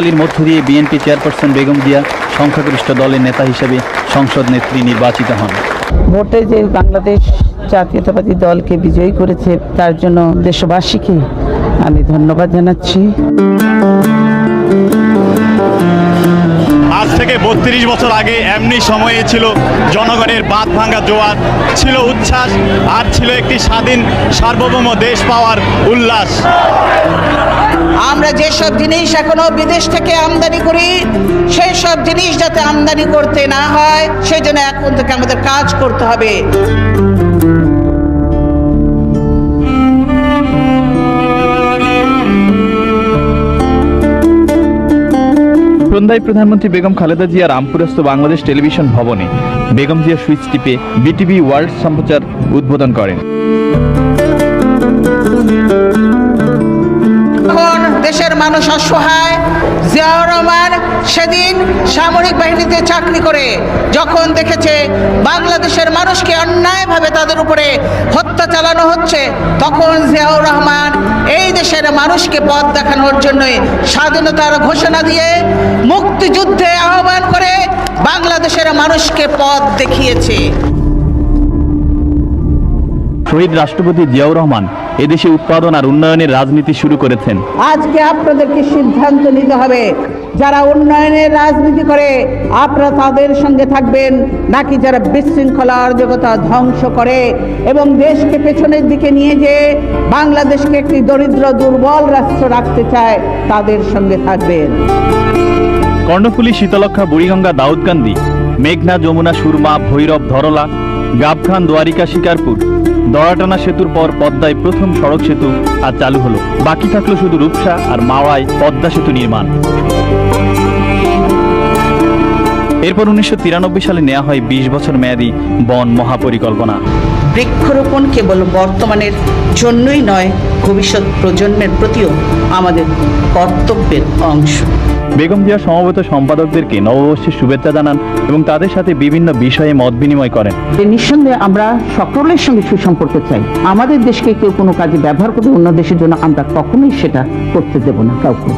আলীর মধ্য দিয়ে বিএনপি চেয়ারপারসন বেগম জিয়া সংখ্যাগরিষ্ঠ দলের নেতা হিসেবে সংসদ নেত্রী নির্বাচিত হন। ভোটে যে বাংলাদেশ জাতীয়তাবাদী দলকে বিজয়ী করেছে তার জন্য দেশবাসীকে আমি ধন্যবাদ জানাচ্ছি। আজ থেকে বত্রিশ বছর আগে এমনি সময়ে ছিল জনগণের বাঁধ ভাঙা জোয়ার ছিল উচ্ছ্বাস আর ছিল একটি স্বাধীন সার্বভৌম দেশ পাওয়ার উল্লাস। আমরা যেসব জিনিস এখনও বিদেশ থেকে আমদানি করি, সেই সব জিনিস যাতে আমদানি করতে না হয়, সেই জন্য এখন থেকে আমাদের কাজ করতে হবে। সন্ধ্যায় প্রধানমন্ত্রী বেগম খালেদা জিয়া রামপুরস্থ বাংলাদেশ টেলিভিশন ভবনে বেগম জিয়া সুইচ টিপে বিটিভি ওয়ার্ল্ড সম্প্রচার উদ্বোধন করেন। মানুষ অসহায়, জিয়াউর রহমান সেদিন সামরিক বাহিনীতে চাকরি করে, যখন দেখেছে বাংলাদেশের মানুষকে অন্যায়ভাবে তাদের উপরে হত্যা চালানো হচ্ছে, তখন জিয়াউর রহমান এই দেশের মানুষকে পথ দেখানোর জন্যই স্বাধীনতার ঘোষণা দিয়ে মুক্তিযুদ্ধে আহ্বান করে বাংলাদেশের মানুষকে পথ দেখিয়েছে। শহীদ রাষ্ট্রপতি জিয়াউর রহমান এদেশে উৎপাদন আর উন্নয়নের রাজনীতি শুরু করেছেন। আজকে আপনাদেরকে সিদ্ধান্ত নিতে হবে যারা উন্নয়নের রাজনীতি করে আপনারা তাদের সঙ্গে থাকবেন নাকি যারা বিশৃঙ্খলা অরাজকতা ধ্বংস করে এবং দেশকে পেছনের দিকে নিয়ে যেয়ে বাংলাদেশকে একটি দরিদ্র দুর্বল রাষ্ট্র রাখতে চায় তাদের সঙ্গে থাকবেন। কর্ণফুলী শীতলক্ষা বুড়িগঙ্গা দাউদকান্দি মেঘনা যমুনা সুরমা ভৈরব ধরলা গাবখান দ্বারিকা শিকারপুর। দড়াটানা সেতুর পর পদ্মায় প্রথম সড়ক সেতু আর চালু হলো। বাকি থাকল শুধু রূপসা আর মাওয়ায় পদ্মা সেতু নির্মাণ। এরপর উনিশশো তিরানব্বই সালে নেওয়া হয় বিশ বছর মেয়াদী বন মহাপরিকল্পনা। বৃক্ষরোপণ কেবল বর্তমানের জন্যই নয় ভবিষ্যৎ প্রজন্মের প্রতিও আমাদের কর্তব্যের অংশ। বেগম জিয়া সমবেত সম্পাদকদেরকে নববর্ষের শুভেচ্ছা জানান এবং তাদের সাথে বিভিন্ন বিষয়ে মত বিনিময় করেন। নিঃসন্দেহে আমরা সকলের সঙ্গে সুসম্পর্ক চাই। আমাদের দেশকে কেউ কোনো কাজে ব্যবহার করবে অন্য দেশের জন্য আমরা কখনোই সেটা করতে দেব না কাউকে।